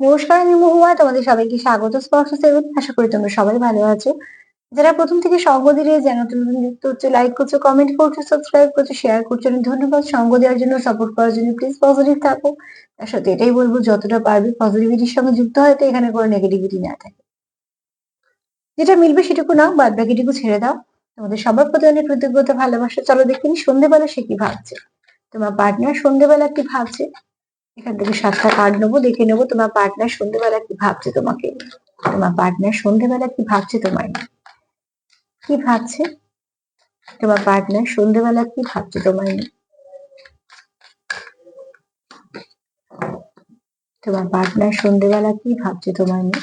নমস্কার, আমি মহুয়া। তোমাদের সবাইকে স্বাগত। স্পর্শ সেভেন আশা করি তোমরা সবাই ভালো আছো। যারা প্রথম থেকে সঙ্গ দিয়ে যে নতুন নতুন যুক্ত হচ্ছে লাইক করছ কমেন্ট করছ সাবস্ক্রাইব করছ শেয়ার করছ ধন্যবাদ সঙ্গ দেওয়ার জন্য সাপোর্ট করার জন্য। প্লিজ পজিটিভ থাকো। তার সাথে এটাই বলব, যতটা পারবে পজিটিভিটির সঙ্গে যুক্ত হয়তো এখানে কোনো নেগেটিভিটি না থাকে। যেটা মিলবে সেটুকু নাও, বাদ বাকিটুকু ছেড়ে দাও। তোমাদের সবার প্রতি অনেক কৃতজ্ঞতা, ভালোবাসা। চলো দেখিনি সন্ধ্যেবেলা সে কি ভাবছে? তোমার পার্টনার সন্ধ্যেবেলা কি ভাবছে? এখান থেকে সাতটা কার্ড নেব, দেখে নেব তোমার পার্টনার সন্ধ্যেবেলা কি ভাবছে তোমাকে তোমার পার্টনার সন্ধ্যেবেলা কি ভাবছে তোমায় কি ভাবছে তোমার পার্টনার সন্ধ্যেবেলা কি ভাবছে তোমায়? তোমার পার্টনার সন্ধ্যেবেলা কি ভাবছে তোমায় নিয়ে?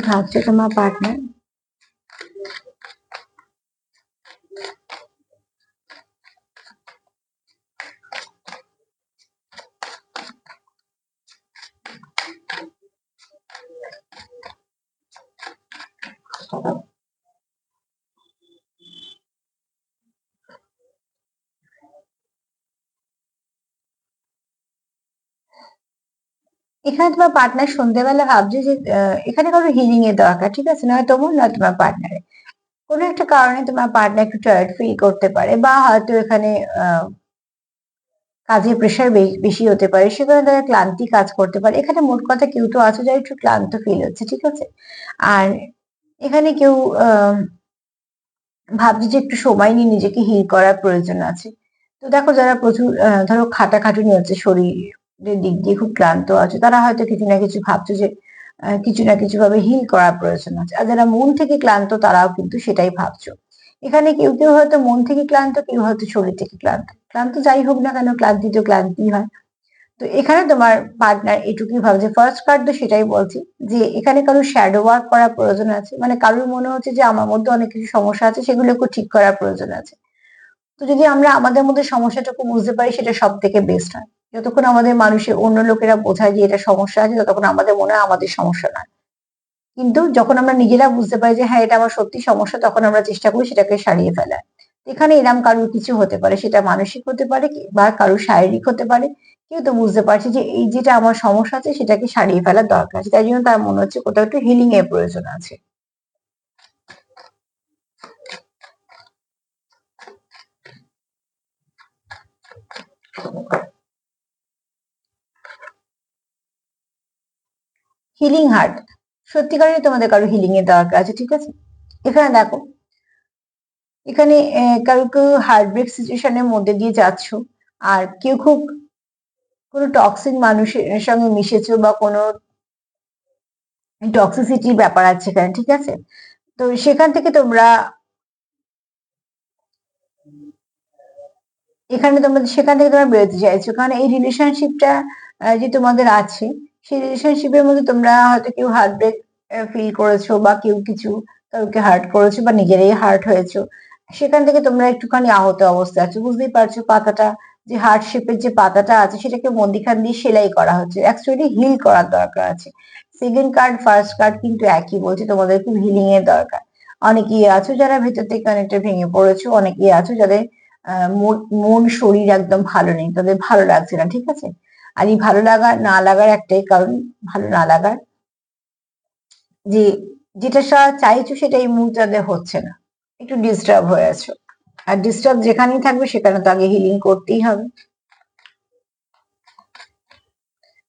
কি ভাবছে তোমার পার্টনার এখানে তোমার পার্টনার সন্ধ্যেবেলা ভাবছে যে এখানে কারও হিলিং এর দরকার, ঠিক আছে? নয় তোমার নয় তোমার পার্টনারের কোনো একটা কারণে তোমার পার্টনার একটু টায়ার্ড ফিল করতে পারে বা হয়তো এখানে কাজের প্রেশার বেশি হতে পারে সেখানে তারা ক্লান্তি কাজ করতে পারে। এখানে মোট কথা কেউ তো আছে যারা একটু ক্লান্ত ফিল হচ্ছে, ঠিক আছে? আর এখানে কেউ ভাবছে যে একটু সময় নিয়ে নিজেকে হিল করার প্রয়োজন আছে। তো দেখো যারা প্রচুর ধরো খাটাখাটুনি হচ্ছে শরীরের দিক দিয়ে খুব ক্লান্ত আছে, তারা হয়তো কিছু না কিছু ভাবছে যে কিছু না কিছু ভাবে হিল করার প্রয়োজন আছে। আর যারা মন থেকে ক্লান্ত, তারাও কিন্তু সেটাই ভাবছ। এখানে কেউ কেউ হয়তো মন থেকে ক্লান্ত, কেউ হয়তো শরীর থেকে ক্লান্ত। ক্লান্ত যাই হোক না কেন, ক্লান্তি তো ক্লান্তি হয়। তো এখানে তোমার পার্টনার এটুকুই ভাবছে। ফার্স্ট কার্ড তো সেটাই বলছি যে, এখানে কারোর শ্যাডো ওয়ার্ক করার প্রয়োজন আছে। মানে কারোর মনে হচ্ছে যে, আমার মধ্যে অনেক কিছু সমস্যা আছে সেগুলোকে ঠিক করার প্রয়োজন আছে। তো যদি আমরা আমাদের মধ্যে সমস্যাটুকু বুঝতে পারি, সেটা সব থেকে বেস্ট হয়। যতক্ষণ আমাদের মানুষের, অন্য লোকেরা বোঝায় যে এটা সমস্যা আছে, ততক্ষণ আমাদের মনে হয় আমাদের সমস্যা নয়। কিন্তু যখন আমরা নিজেরা বুঝতে পারি যে হ্যাঁ এটা আমার সত্যি সমস্যা, তখন আমরা চেষ্টা করি সেটাকে সারিয়ে ফেলার। এখানে এরম কারোর কিছু হতে পারে, সেটা মানসিক হতে পারে, বা কারোর শারীরিক হতে পারে। কেউ তো বুঝতে পারছে যে, এই যেটা আমার সমস্যা আছে, সেটাকে সারিয়ে ফেলার দরকার আছে। তাই জন্য তার মনে হচ্ছে কোথাও একটু হিলিং এর প্রয়োজন আছে। হিলিং হার্ট সত্যিকারের তোমাদের কারও হিলিং এর দরকার আছে, ঠিক আছে? এখানে দেখো, এখানে কারও কেউ হার্ট ব্রেক সিচুয়েশনের মধ্যে দিয়ে যাচ্ছ, আর কেউ খুব, কোনো টক্সিক মানুষের সঙ্গে মিশেছো বা কোনো টক্সিসিটির ব্যাপার আছে এখানে ঠিক আছে? তো সেখান থেকে তোমরা, এখানে তোমরা, সেখান থেকে তোমরা বেরোতে চাইছো, কারণ এই রিলেশনশিপটা যে তোমাদের আছে সেই রিলেশনশিপের মধ্যে তোমরা হয়তো কেউ হার্ট ব্রেক ফিল করেছ বা কেউ কিছু কাউকে হার্ট করেছ বা নিজেরাই হার্ট হয়েছো, সেখান থেকে তোমরা একটুখানি আহত অবস্থায় আছো। বুঝতেই পারছ পাতাটা, যে হার্ট শেপের যে পাতাটা আছে, সেটাকে মন্দিখান দিয়ে সেলাই করা হচ্ছে। অ্যাকচুয়ালি হিল করার দরকার আছে। সেকেন্ড কার্ড ফার্স্ট কার্ড কিন্তু একই বলছে, তোমাদের খুব হিলিং এর দরকার। অনেকেই আছো যারা ভেতর থেকে অনেকটা ভেঙে পড়েছো অনেকেই আছো যাদের মন, শরীর একদম ভালো নেই, তাদের ভালো লাগছে না, ঠিক আছে? আর এই ভালো লাগা না লাগার একটাই কারণ, ভালো না লাগার। যে, যেটা চাইছো সেটা এই মুহূর্তে হচ্ছে না। একটু ডিস্টার্ব হয়ে আছো। আর ডিস্টার্ব যেখানেই থাকবে সেখানে তো আগে হিলিং করতেই হবে।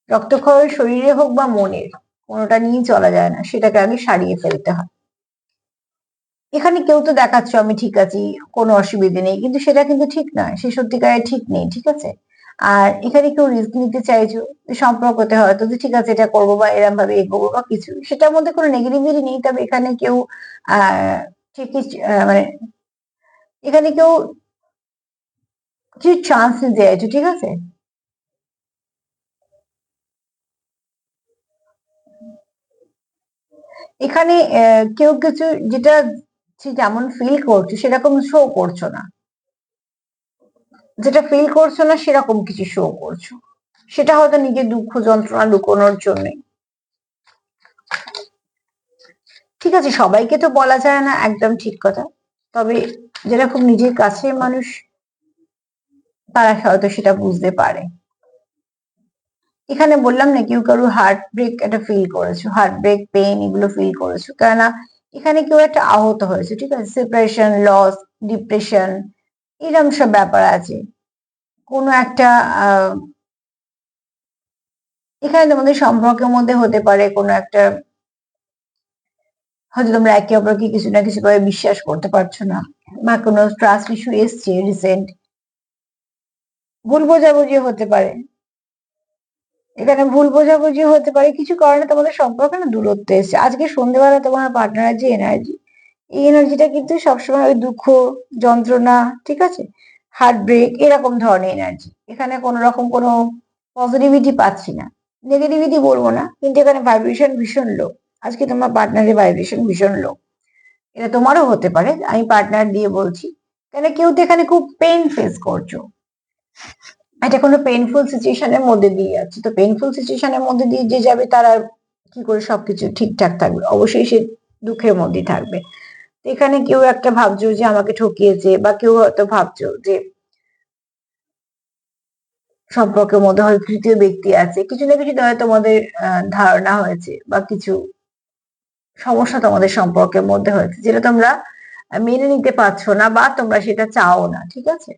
রক্তক্ষয় শরীরে হোক বা মনের, কোনোটা নিয়েই চলা যায় না, সেটাকে আগে সারিয়ে ফেলতে হয়। এখানে কেউ তো দেখাচ্ছ, আমি ঠিক আছি, কোনো অসুবিধে নেই, কিন্তু সেটা কিন্তু ঠিক নয়, সে সত্যিকারের ঠিক নেই, ঠিক আছে? আর এখানে কেউ রিস্ক নিতে চাইছো সম্পর্কতে হয়তো যে ঠিক আছে এটা করব বা এরম ভাবে এগোবো বা কিছু। সেটার মধ্যে কোনো নেগেটিভিটি নেই, তবে এখানে কেউ ঠিকই মানে এখানে কেউ কিছু চান্স নিতে চাইছো, ঠিক আছে? এখানে কেউ কিছু যেটা যেমন ফিল করছ, সেরকম শো করছ না। যেটা ফিল করছ না সেরকম কিছু শো করছ। সেটা হয়তো নিজের দুঃখ যন্ত্রণা লুকোনোর জন্য। ঠিক আছে, সবাইকে তো বলা যায় না একদম ঠিক কথা। তবে যারা খুব নিজের কাছের মানুষ, তারা হয়তো সেটা বুঝতে পারে। এখানে বললাম না, কেউ কারও হার্ট ব্রেক একটা ফিল করেছ হার্ট ব্রেক পেন এগুলো ফিল করেছ। কেননা এখানে কেউ একটা আহত হয়েছে, ঠিক আছে? সেপারেশন লস ডিপ্রেশন এরকম সব ব্যাপার আছে। কোনো একটা এখানে তোমাদের সম্পর্কের মধ্যে হতে পারে কোনো একটা, হয়তো তোমরা একে অপরকে কিছু না কিছু ভাবে বিশ্বাস করতে পারছ না বা কোনো ট্রাস্ট ইস্যু এসছে রিসেন্ট ভুল বোঝাবুঝি হতে পারে। এখানে ভুল বোঝাবুঝি হতে পারে। কিছু কারণে তোমাদের সম্পর্কে না দূরত্ব এসছে। আজকে সন্ধ্যেবেলা তোমার পার্টনারের যে এনার্জি এই এনার্জিটা কিন্তু সবসময় ওই দুঃখ, যন্ত্রণা, ঠিক আছে? হার্ট ব্রেক এরকম ধরনের এনার্জি এখানে কোনো রকম কোনো পজিটিভিটি পাচ্ছি না। নেগেটিভিটি বলব না, কিন্তু এখানে ভাইব্রেশন ভীষণ লো আজকে তোমার পার্টনারের ভাইব্রেশন ভীষণ লো এটা তোমারও হতে পারে, আমি পার্টনার দিয়ে বলছি। কেন কেউ তো এখানে খুব পেন ফেস করছ। এটা কোনো পেনফুল সিচুয়েশনের মধ্যে দিয়ে যাচ্ছে। তো পেনফুল সিচুয়েশনের মধ্যে দিয়ে যে যাবে, তার আর কি করে সবকিছু ঠিকঠাক থাকবে? অবশ্যই সে দুঃখের মধ্যেই থাকবে। এখানে কেউ একটা ভাবছ যে আমাকে ঠকিয়েছে বা কেউ হয়তো ভাবছ যে সম্পর্কের মধ্যে হয়তো তৃতীয় ব্যক্তি আছে। কিছু না কিছু হয়তো তোমাদের ধারণা হয়েছে বা কিছু সমস্যা তোমাদের সম্পর্কের মধ্যে হয়েছে যেটা তোমরা মেনে নিতে পারছ না বা তোমরা সেটা চাও না, ঠিক আছে?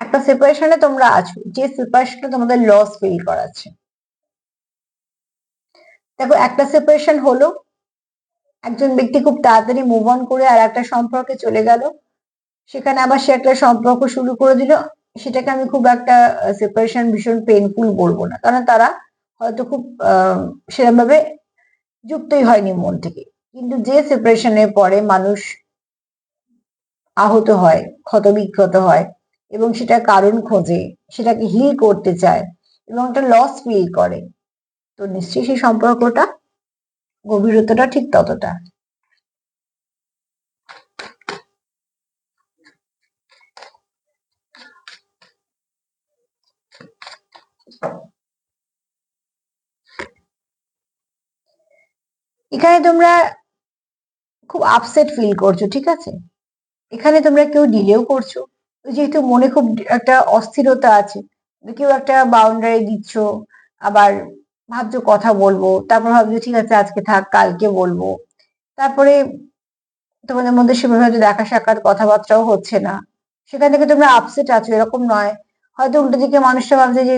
একটা সেপারেশনে তোমরা আছো, যে সেপারেশনে তোমাদের লস ফিল করাচ্ছে। দেখো, একটা সেপারেশন হলো একজন ব্যক্তি খুব তাড়াতাড়ি মুভ অন করে আর একটা সম্পর্কে চলে গেল। সেখানে আবার সে একটা সম্পর্ক শুরু করে দিল। সেটাকে আমি খুব একটা সেপারেশন ভীষণ পেনফুল বলব না। কারণ তারা হয়তো খুব সেরকম ভাবে যুক্তই হয়নি মন থেকে। কিন্তু যে সেপারেশনের পরে মানুষ আহত হয়, ক্ষতবিক্ষত হয় এবং সেটা কারণ খোঁজে, সেটাকে হিল করতে চায় এবং একটা লস ফিল করে, তো নিশ্চয়ই সেই সম্পর্কটা গভীরতাটা ঠিক ততটা। এখানে তোমরা খুব আপসেট ফিল করছ, ঠিক আছে? এখানে তোমরা কেউ ডিলেও করছ। যেহেতু মনে খুব একটা অস্থিরতা আছে, কেউ একটা বাউন্ডারি দিচ্ছ, আবার ভাবছ কথা বলব, তারপর ভাবছ ঠিক আছে, আজকে থাক, কালকে বলব। তারপরে তোমাদের মধ্যে সেভাবে হয়তো দেখা সাক্ষাৎ কথাবার্তাও হচ্ছে না। সেখান থেকে তোমরা আপসেট আছো, এরকম নয়। হয়তো উল্টো দিকে মানুষটা ভাবছে যে,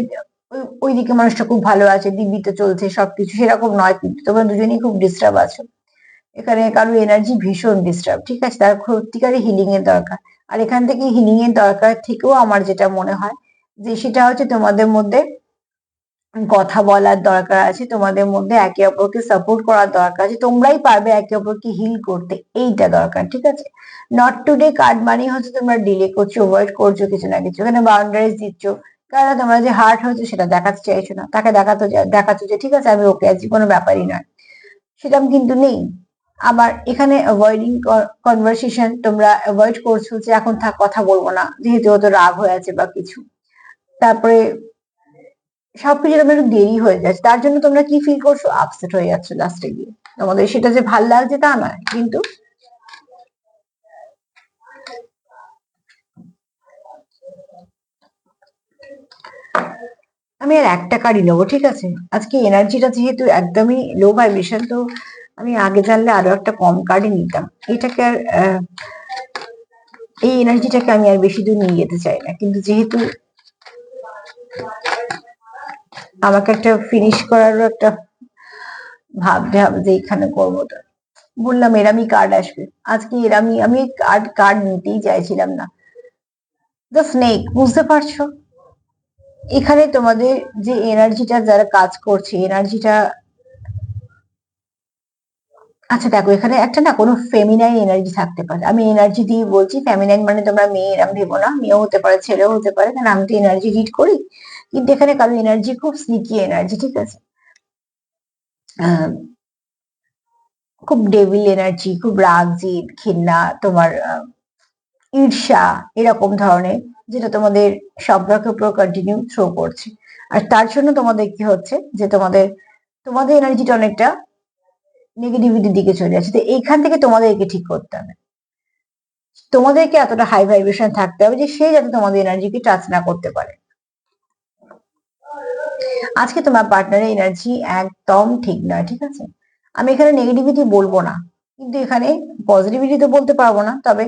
ওই দিকে মানুষটা খুব ভালো আছে দিব্যিত চলছে, সবকিছু সেরকম নয়, কিন্তু তোমরা দুজনেই খুব ডিস্টার্ব আছো। এখানে কারও এনার্জি ভীষণ ডিস্টার্ব ঠিক আছে? তার সত্যিকারে হিলিং এর দরকার। আর এখান থেকে হিলিং এর দরকার থেকেও আমার যেটা মনে হয়, যে সেটা হচ্ছে তোমাদের মধ্যে কথা বলার দরকার আছে, তোমাদের মধ্যে একে অপরকে সাপোর্ট করার দরকার আছে, তোমরাই পারবে একে অপরকে হিল করতে, এইটা দরকার, ঠিক আছে? নট টুডে কার্ড মানি হচ্ছে তোমরা ডিলে করছ অ্যাভয়েড করছ কিছু না কিছু, এখানে বাউন্ডারিজ দিচ্ছ কারণ তোমরা যে হার্ট হচ্ছে সেটা দেখাতে চাইছো না, তাকে দেখাতে দেখাচ্ছ যে ঠিক আছে আমি ওকে আছি, কোনো ব্যাপারই নয়, সেরকম কিন্তু নেই, আবার এখানে অ্যাভয়েডিং কনভারসেশন তোমরা অ্যাভয়েড করছ যে এখন থাক কথা বলব না, যেহেতু হয়তো রাগ হয়ে আছে বা কিছু, তারপরে সবকিছু তোমার একটু দেরি হয়ে যাচ্ছে তার জন্য তোমরা কি ফিল করছ? আপসেট হয়ে যাচ্ছ লাস্টে গিয়ে। তোমাদের সেটা যে ভালো লাগছে তা নয়, কিন্তু আমি আর একটা কার্ডই নেব, ঠিক আছে? আজকে এনার্জিটা যেহেতু একদমই লো ভাইব্রেশন তো আমি আগে জানলে আরও একটা কম কার্ডই নিতাম। এটাকে আর এই এনার্জিটাকে আমি আর বেশি দূর নিয়ে যেতে চাই না। কিন্তু যেহেতু আমাকে একটা ফিনিশ করারও একটা ভাবতে হবে যে এখানে করব তো। বললাম এরামি কার্ড আসবে। আজকে এরামি আমি কার্ড কার্ড নিতেই চাইছিলাম না। দ্য স্নেক বুঝতে পারছ? এখানে তোমাদের যে এনার্জিটা যারা কাজ করছে এনার্জিটা আচ্ছা দেখো, এখানে একটা না কোনো ফেমিনাইন এনার্জি থাকতে পারে। আমি এনার্জি দিয়ে বলছি ফেমিনাইন মানে তোমরা মেয়ে এরম ভেবো না, মেয়েও হতে পারে, ছেলেও হতে পারে, কারণ আমি তো এনার্জি রিড করি। কিন্তু এখানে কারও এনার্জি খুব স্নিকি এনার্জি ঠিক আছে? খুব ডেভিল এনার্জি খুব রাগ জিদ ঘৃণা, তোমার ঈর্ষা, এরকম ধরনের, যেটা তোমাদের সম্পর্কের উপর কন্টিনিউ থ্রো করছে। আর তার জন্য তোমাদের কি হচ্ছে? যে তোমাদের তোমাদের এনার্জিটা অনেকটা নেগেটিভিটির দিকে চলে যাচ্ছে। তো এইখান থেকে তোমাদেরকে ঠিক করতে হবে। তোমাদেরকে এতটা হাই ভাইব্রেশন থাকতে হবে যে সে যাতে তোমাদের এনার্জিকে টাচ না করতে পারে। আজকে তোমার পার্টনারের এনার্জি একদম ঠিক নয়, ঠিক আছে? আমি এখানে নেগেটিভিটি বলব না, কিন্তু এখানে পজিটিভিটি তো বলতে পারব না, তবে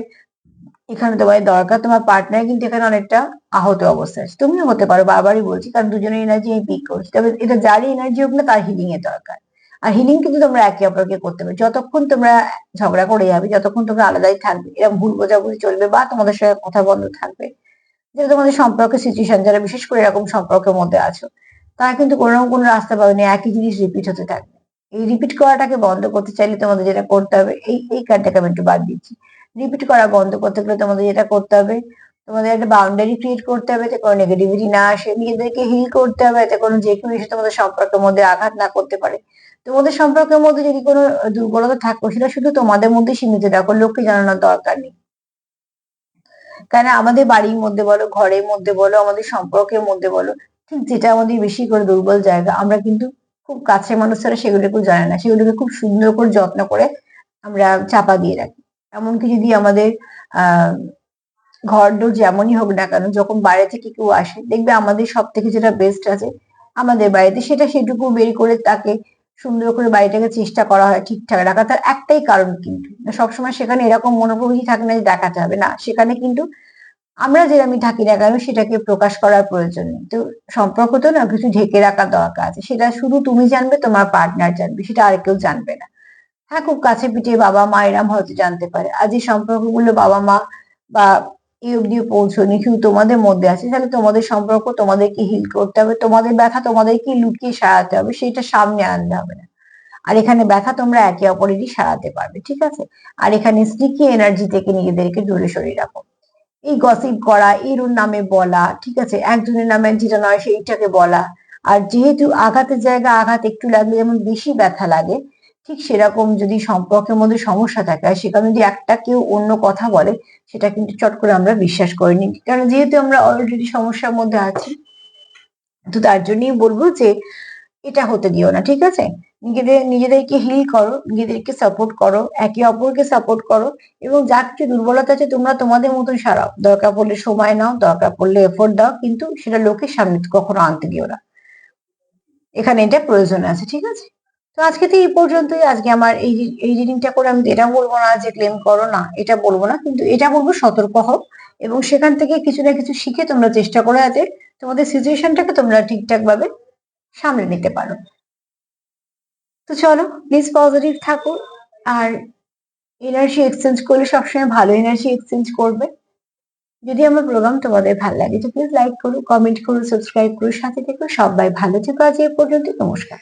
এখানে তোমার দরকার, তোমার পার্টনার কিন্তু এখানে অনেকটা আহত অবস্থা আছে। তুমিও হতে পারো, বারবারই বলছি, কারণ দুজনের এনার্জি আমি পিক করছি, তবে এটা যারই এনার্জি হোক না, তার হিলিং এর দরকার। আর হিলিং কিন্তু তোমরা একে অপরকে করতে পারো যতক্ষণ তোমরা ঝগড়া করে যাবে, যতক্ষণ তোমরা আলাদাই থাকবে এরকম ভুল বোঝাবুঝি চলবে বা তোমাদের সাথে কথা বন্ধ থাকবে যেটা তোমাদের সম্পর্কের সিচুয়েশন যারা বিশেষ করে এরকম সম্পর্কের মধ্যে আছো, তারা কিন্তু কোনো কোনো রাস্তা পাবে না একই জিনিস রিপিট হতে থাকবে। এই রিপিট করাটাকে বন্ধ করতে চাইলে তোমাদের যেটা করতে হবে, এই এই কার্ডটাকে আমি একটু বাদ দিচ্ছি। রিপিট করা বন্ধ করতে গেলে তোমাদের যেটা করতে হবে, তোমাদের একটা বাউন্ডারি ক্রিয়েট করতে হবে, যাতে কোনো নেগেটিভিটি না আসে। নিজেদেরকে হিল করতে হবে, যাতে কোনো যে কোনো এসে তোমাদের সম্পর্কের মধ্যে আঘাত না করতে পারে। তোমাদের সম্পর্কের মধ্যে যদি কোনো দুর্বলতা থাকো সেটা শুধু তোমাদের মধ্যে সীমিত। রাখো লোককে জানানোর দরকার নেই। কেন? আমাদের বাড়ির মধ্যে বলো, ঘরের মধ্যে বলো, আমাদের সম্পর্কের মধ্যে বলো, ঠিক যেটা আমাদের বেশি করে দুর্বল জায়গা, আমরা কিন্তু খুব কাছের মানুষরা সেগুলোকে জানে না। সেগুলোকে খুব সুন্দর করে, যত্ন করে আমরা চাপা দিয়ে রাখি। এমনকি যদি আমাদের, আহ, ঘর ডোর যেমনই হোক না কেন, যখন বাইরে থেকে কেউ আসে, দেখবে আমাদের সব থেকে যেটা বেস্ট আছে, আমাদের বাড়িতে সেটা সেটুকু বের করে তাকে সুন্দর করে বাড়িটাকে চেষ্টা করা হয় ঠিকঠাক রাখা তার একটাই কারণ কিন্তু, সবসময় সেখানে এরকম মনোপ্রভৃতি থাকে না যে দেখাতে হবে না, সেখানে কিন্তু আমরা যেরকমই থাকি না কেন সেটাকে প্রকাশ করার প্রয়োজন নেই। তো সম্পর্ক তো না, কিছু ঢেকে রাখার দরকার আছে। সেটা শুধু তুমি জানবে, তোমার পার্টনার জানবে, সেটা আর কেউ জানবে না। হ্যাঁ খুব কাছে পিঠে বাবা মা এরাম হয়তো জানতে পারে। আজ এই সম্পর্কগুলো বাবা মা বা এই অব্দি পৌঁছনি কেউ তোমাদের মধ্যে আছে। তাহলে তোমাদের সম্পর্ক তোমাদেরকে হিল করতে হবে। তোমাদের ব্যথা তোমাদেরকে লুকিয়ে সারাতে হবে। সেটা সামনে আনতে হবে না। আর এখানে ব্যথা তোমরা একে অপরেরই সারাতে পারবে, ঠিক আছে? আর এখানে স্টিকি এনার্জি থেকে নিজেদেরকে দূরে সরিয়ে রাখো। এই গসিপ করা এর নামে বলা, ঠিক আছে? একজনের নামে যেটা নয় সেইটাকে বলা। আর যেহেতু আঘাতের জায়গা, আঘাত একটু লাগলে যেমন বেশি ব্যথা লাগে ঠিক সেরকম যদি সম্পর্কের মধ্যে সমস্যা থাকে, আর সেখানে যদি একটা কেউ অন্য কথা বলে, সেটা কিন্তু চট করে আমরা বিশ্বাস করে নিই কারণ যেহেতু আমরা অলরেডি সমস্যার মধ্যে আছি, তো তার জন্যই বলব যে, এটা হতে দিও না, ঠিক আছে? নিজেদের, নিজেদেরকে হিল করো, নিজেদেরকে সাপোর্ট করো, একে অপরকে সাপোর্ট করো, এবং যা কিছু দুর্বলতা আছে তোমরা তোমাদের মতন সারাও। দরকার পড়লে সময় নাও, দরকার পড়লে এফোর্ট দাও, কিন্তু সেটা লোকের সামনে কখনো আনতে দিও না। এখানে এটা প্রয়োজন আছে, ঠিক আছে? তো আজকে তো এই পর্যন্তই। আজকে আমার এই এই রিডিংটা করে আমি এটা বলব না যে ক্লেম করো, না, এটা বলব না। কিন্তু এটা বলব সতর্ক হও এবং সেখান থেকে কিছু না কিছু শিখে তোমরা চেষ্টা করো যাতে তোমাদের সিচুয়েশনটাকে তোমরা ঠিকঠাক ভাবে সামলে নিতে পারো। তো চলো প্লিজ পজিটিভ থাকো আর এনার্জি এক্সচেঞ্জ করলে সবসময় ভালো এনার্জি এক্সচেঞ্জ করবে। যদি আমার প্রোগ্রাম তোমাদের ভালো লাগে তো প্লিজ লাইক করো কমেন্ট করো সাবস্ক্রাইব করো, সাথে থেকো। সবাই ভালো থেকো আজ এ পর্যন্ত নমস্কার।